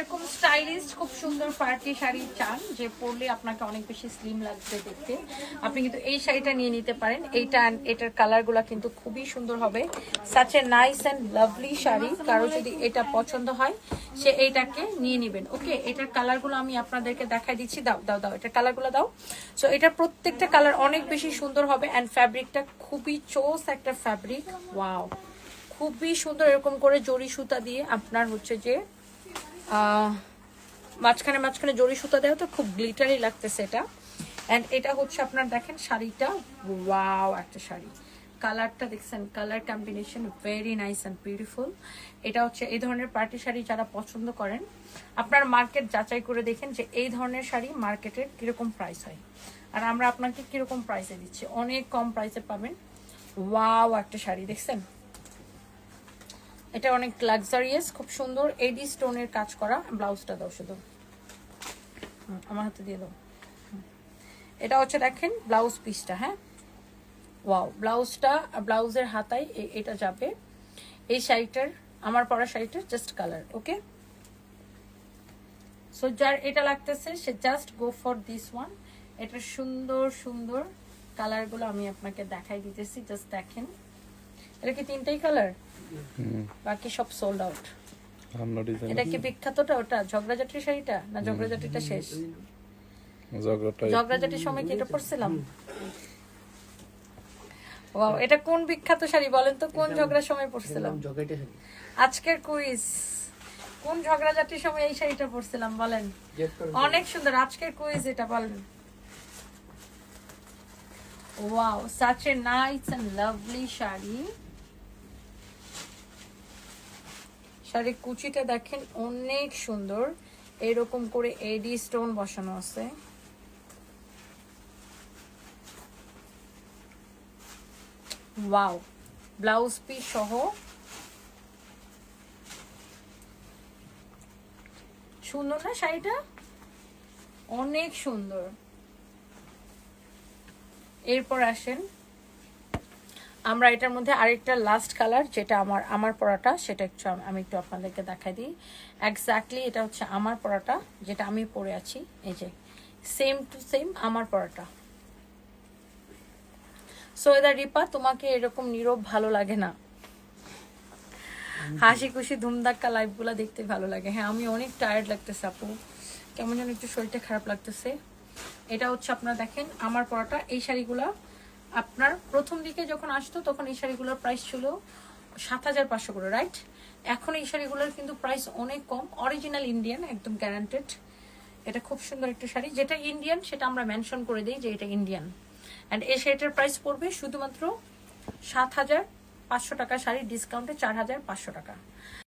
এরকম স্টাইলিশ খুব সুন্দর পার্টি শাড়ি চান, যে পরলে আপনাকে অনেক বেশি স্লিম লাগবে দেখতে। আপনি কিন্তু এই শাড়িটা নিয়ে নিতে পারেন। এইটা and এটার কালারগুলো কিন্তু খুবই সুন্দর হবে। Such a nice and lovely sari. কারও যদি এটা পছন্দ হয়, সে এইটাকে নিয়ে নেবেন। ওকে এটার কালারগুলো আমি আপনাদেরকে দেখাই দিচ্ছি। দাও দাও দাও, এটার কালারগুলো দাও। সো এটা প্রত্যেকটা কালার অনেক বেশি সুন্দর হবে অ্যান্ড ফ্যাব্রিকটা খুবই চোস একটা ফ্যাব্রিক ওয়াও খুবই সুন্দর এরকম করে জরি সুতা দিয়ে আপনার হচ্ছে যে মাঝখানে মাঝখানে জরি সুতা দেওয়া তো খুব গ্লিটারি লাগতেছে এটা। অ্যান্ড এটা হচ্ছে আপনার দেখেন শাড়িটা। ওয়াও একটা শাড়ি। কালারটা দেখছেন colour combination very nice and beautiful এটা হচ্ছে এই ধরনের পার্টি শাড়ি যারা পছন্দ করেন, আপনার মার্কেট যাচাই করে দেখেন যে এই ধরনের শাড়ি মার্কেটের কীরকম প্রাইস হয়। আর আমরা আপনাকে কীরকম প্রাইসে দিচ্ছি? অনেক কম প্রাইসে পাবেন। ওয়াও একটা শাড়ি, দেখছেন? এটা অনেক লাক্সারিয়াস খুব সুন্দর। এডি স্টোনের কাজ করা ব্লাউজটা দাও শুধু। আমার হাতে দিয়ে দাও। এটা হচ্ছে দেখেন ব্লাউজ পিসটা হ্যাঁ? ওয়াও ব্লাউজটা, ব্লাউজের হাতায় এটা যাবে। এই শাড়িটার, আমার পরা শাড়িটার জাস্ট কালার ওকে সো যার এটা লাগতেছে, সে just go for this one এটা সুন্দর সুন্দর কালারগুলো আমি আপনাকে দেখাই দিতেছি জাস্ট দেখেন। এটা কি তিনটাই কালার বাকি সব সোল্ড আউট এটা কি বিখ্যাতটা ওটা? ঝগড়াঝাটির শাড়িটা? না ঝগড়াঝাটিটা শেষ? ঝগড়াঝাটির সময় কি এটা পরছিলাম? ওয়াও এটা কোন বিখ্যাত শাড়ি বলেন তো? কোন ঝগড়ার সময় পরছিলাম? আজকের কুইজ কোন ঝগড়াঝাটির সময় এই শাড়িটা পরছিলাম বলেন? অনেক সুন্দর। আজকের কুইজ এটা বলেন। Wow such a nice and lovely sari. শাড়ির কুচিটা দেখেন অনেক সুন্দর। এরকম করে এডি স্টোন বসানো আছে। ওয়াও ব্লাউজ পিস সহ সুন্দর না শাড়িটা? অনেক সুন্দর। এরপর আসেন আমরা এটার মধ্যে আরেকটা লাস্ট কালার যেটা আমার আমার পরাটা সেটা একটু আমি একটু আপনাদেরকে দেখাই দিই। এক্স্যাক্টলি এটা হচ্ছে আমার পরাটা যেটা আমি পরে আছি। এই যে সেম টু সেম আমার পরাটা। সৈয়দা রিপা তোমাকে এরকম নীরব ভালো লাগে না? হাসি খুশি ধুমধাক্কা লাইভগুলো দেখতে ভালো লাগে। হ্যাঁ আমি অনেক টায়ার্ড লাগতেছে আপু। কেমন যেন একটু শরীরটা খারাপ লাগতেছে। এটা হচ্ছে আপনারা দেখেন আমার পরাটা এই শাড়িগুলা আপনার প্রথম দিকে যখন আসতো, তখন এই শাড়িগুলোর প্রাইস ছিল সাত হাজার পাঁচশো করে রাইট এখন এই শাড়িগুলোর কিন্তু প্রাইস অনেক কম। অরিজিনাল ইন্ডিয়ান একদম গ্যারান্টেড এটা খুব সুন্দর একটা শাড়ি। যেটা ইন্ডিয়ান সেটা আমরা মেনশন করে দিই যে এটা ইন্ডিয়ান অ্যান্ড এই শাড়িটার প্রাইস পড়বে শুধুমাত্র সাত হাজার পাঁচশো টাকা শাড়ি ডিসকাউন্টে চার হাজার পাঁচশো টাকা।